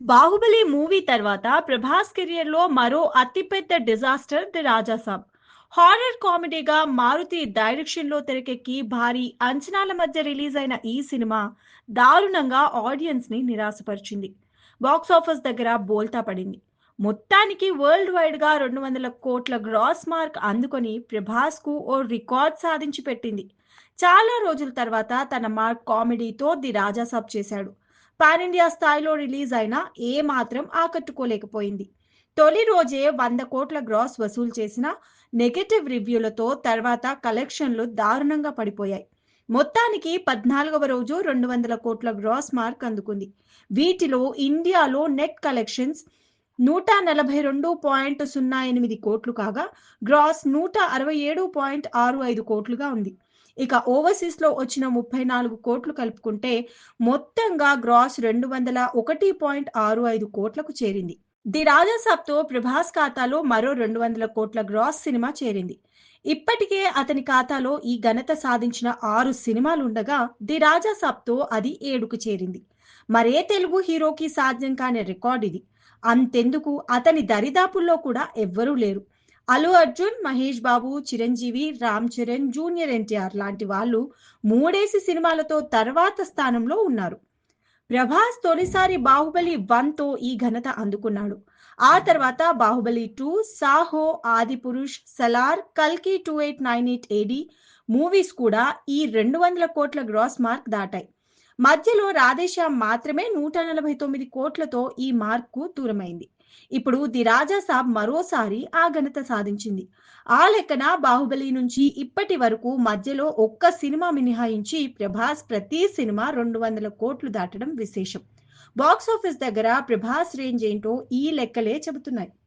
Baahubali movie తర్వాత ప్రభాస్ కెరియర్లో మరో అతిపెద్ద డిజాస్టర్ ది రాజాసాబ్. హారర్ కామెడీగా మారుతి డైరెక్షన్లో తెరకెక్కి భారీ అంచనాల మధ్య రిలీజ్ అయిన ఈ సినిమా దారుణంగా ఆడియన్స్ని నిరాశపరిచింది. బాక్స్ ఆఫీస్ దగ్గర బోల్తా పడింది. మొత్తానికి వరల్డ్ వైడ్గా రెండు వందల కోట్ల గ్రాస్ మార్క్ అందుకొని ప్రభాస్కు ఓ రికార్డ్ సాధించి పెట్టింది. చాలా రోజుల తర్వాత తన మార్క్ కామెడీతో ది రాజాసాబ్ చేశాడు. పాన్ ఇండియా స్థాయిలో రిలీజ్ అయినా ఏ మాత్రం ఆకట్టుకోలేకపోయింది. తొలి రోజే వంద కోట్ల గ్రాస్ వసూలు చేసిన నెగటివ్ రివ్యూలతో తర్వాత కలెక్షన్లు దారుణంగా పడిపోయాయి. మొత్తానికి పద్నాలుగవ రోజు రెండు వందల కోట్ల గ్రాస్ మార్క్ అందుకుంది. వీటిలో ఇండియాలో నెట్ కలెక్షన్స్ నూట నలభై రెండు పాయింట్ సున్నా ఎనిమిది కోట్లు కాగా గ్రాస్ నూట అరవై ఏడు పాయింట్ ఆరు ఐదు కోట్లుగా ఉంది. ఇక ఓవర్సీస్లో వచ్చిన ముప్పై నాలుగు కోట్లు కలుపుకుంటే మొత్తంగా గ్రాస్ రెండు వందల ఒకటి పాయింట్ ఆరు ఐదు కోట్లకు చేరింది. ది రాజాసాబ్తో ప్రభాస్ ఖాతాలో మరో రెండు వందల కోట్ల గ్రాస్ సినిమా చేరింది. ఇప్పటికే అతని ఖాతాలో ఈ ఘనత సాధించిన ఆరు సినిమాలుండగా ది ది రాజాసాబ్తో అది ఏడుకు చేరింది. మరే తెలుగు హీరోకి సాధ్యం కాని రికార్డ్ ఇది. అంతెందుకు అతని దరిదాపుల్లో కూడా ఎవ్వరూ లేరు. అల్లు అర్జున్ మహేష్ బాబు చిరంజీవి రామ్ చరణ్ జూనియర్ ఎన్టీఆర్ లాంటి వాళ్ళు మూడేసి సినిమాలతో తర్వాత స్థానంలో ఉన్నారు. ప్రభాస్ తొలిసారి బాహుబలి వన్తో ఈ ఘనత అందుకున్నాడు. ఆ తర్వాత బాహుబలి టూ సాహో ఆది పురుష్ సలార్ కల్కి two eight nine eight A D movies కూడా ఈ రెండు వందల కోట్ల గ్రాస్ మార్క్ దాటాయి. మధ్యలో రాధేశ్యామ్ మాత్రమే నూట నలభై తొమ్మిది కోట్లతో ఈ మార్కు దూరమైంది. ఇప్పుడు ది రాజా సాబ్ మరోసారి ఆ ఘనత సాధించింది. ఆ లెక్కన బాహుబలి నుంచి ఇప్పటి వరకు మధ్యలో ఒక్క సినిమా మినహాయించి ప్రభాస్ ప్రతి సినిమా రెండు వందల కోట్లు దాటడం విశేషం. బాక్స్ ఆఫీస్ దగ్గర ప్రభాస్ రేంజ్ ఏంటో ఈ లెక్కలే చెబుతున్నాయి.